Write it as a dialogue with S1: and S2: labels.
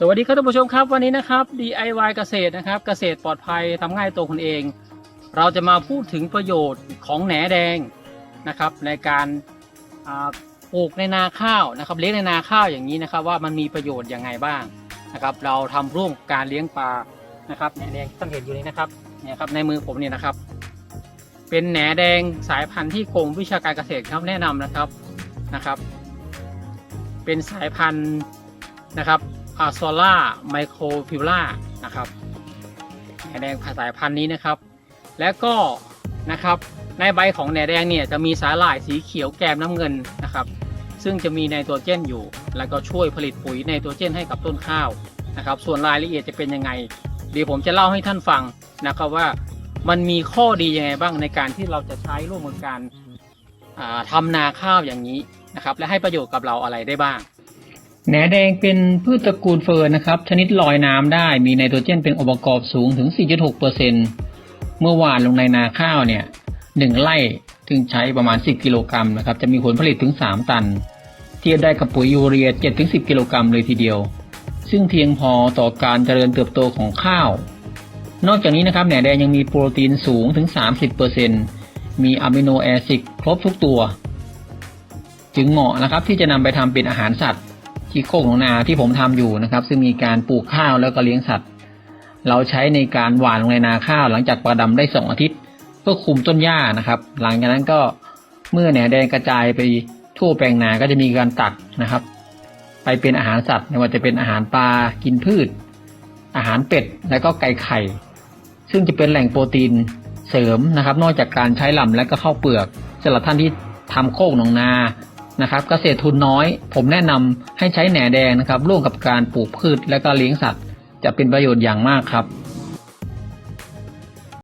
S1: สวัสดีครับท่านผู้ชมครับวันนี้นะครับ DIY เกษตรนะครับเกษตรปลอดภัยทำง่ายตัวคุณเอง เราจะมาพูดถึงประโยชน์ของแหนแดงนะครับ ในการปลูกในนาข้าวนะครับ เลี้ยงในนาข้าวอย่างนี้นะครับ ว่ามันมีประโยชน์ยังไงบ้างนะครับ เราทำร่วมการเลี้ยงปลานะครับแหนแดงที่ท่านเห็นอยู่นี้นะครับเนี่ยครับในมือผมเนี่ยนะครับ เป็นแหนแดงสายพันธุ์ที่กรมวิชาการเกษตรครับแนะนำนะครับนะครับ เป็นสายพันธุ์นะครับ อาโซล่าไมโครฟิวล่านะครับแหนแดงสายพันธุ์นี้นะครับ แล้วก็นะครับในใบของแหนแดงเนี่ยจะมีสาหร่ายสีเขียวแกมน้ำเงินนะครับ ซึ่งจะมีไนโตรเจนอยู่ แล้วก็ช่วยผลิตปุ๋ยไนโตรเจนให้กับต้นข้าวนะครับ ส่วนรายละเอียดจะเป็นยังไงเดี๋ยวผมจะเล่าให้ท่านฟังนะครับว่ามันมีข้อดียังไงบ้างในการที่เราจะใช้ร่วมกับการอ่าทำนาข้าวอย่างนี้นะครับ และให้ประโยชน์กับเราอะไรได้บ้าง แหนแดงเป็นพืชตระกูลเฟิร์นนะครับ ชนิดลอยน้ำได้มีไนโตรเจนเป็นองค์ประกอบสูงถึง 4.6%เมื่อหวานลงในนาข้าวเนี่ยหนึ่งไร่ถึงใช้ประมาณ 10 กิโลกรัมนะครับ จะมีผลผลิตถึง 3 ตัน เทียบได้กับปุ๋ยยูเรีย 7-10 กิโลกรัมเลยทีเดียว ซึ่งเพียงพอต่อการเจริญเติบโตของข้าว นอกจากนี้นะครับแหนแดงยังมีโปรตีนสูงถึง 30%มีอะมิโนแอซิดครบทุกตัว จึงเหมาะนะครับที่จะนำไปทำเป็นอาหารสัตว์ ที่โคกของนาที่ผมทำอยู่นะครับ ซึ่งมีการปลูกข้าวแล้วก็เลี้ยงสัตว์ เราใช้ในการหว่านลงในนาข้าวหลังจากประดำได้สองอาทิตย์เพื่อคุมต้นหญ้านะครับ หลังจากนั้นก็เมื่อแหนแดงกระจายไปทั่วแปลงนาก็จะมีการตักนะครับ ไปเป็นอาหารสัตว์ไม่ว่าจะเป็นอาหารปลากินพืช อาหารเป็ดและก็ไก่ไข่ ซึ่งจะเป็นแหล่งโปรตีนเสริมนะครับ นอกจากการใช้ลำและก็ข้าวเปลือกสำหรับท่านที่ทำโคกหนองนา นะครับเกษตรทุนน้อย ผมแนะนำให้ใช้แหนแดงนะครับร่วมกับการปลูกพืชและก็เลี้ยงสัตว์ จะเป็นประโยชน์อย่างมากครับ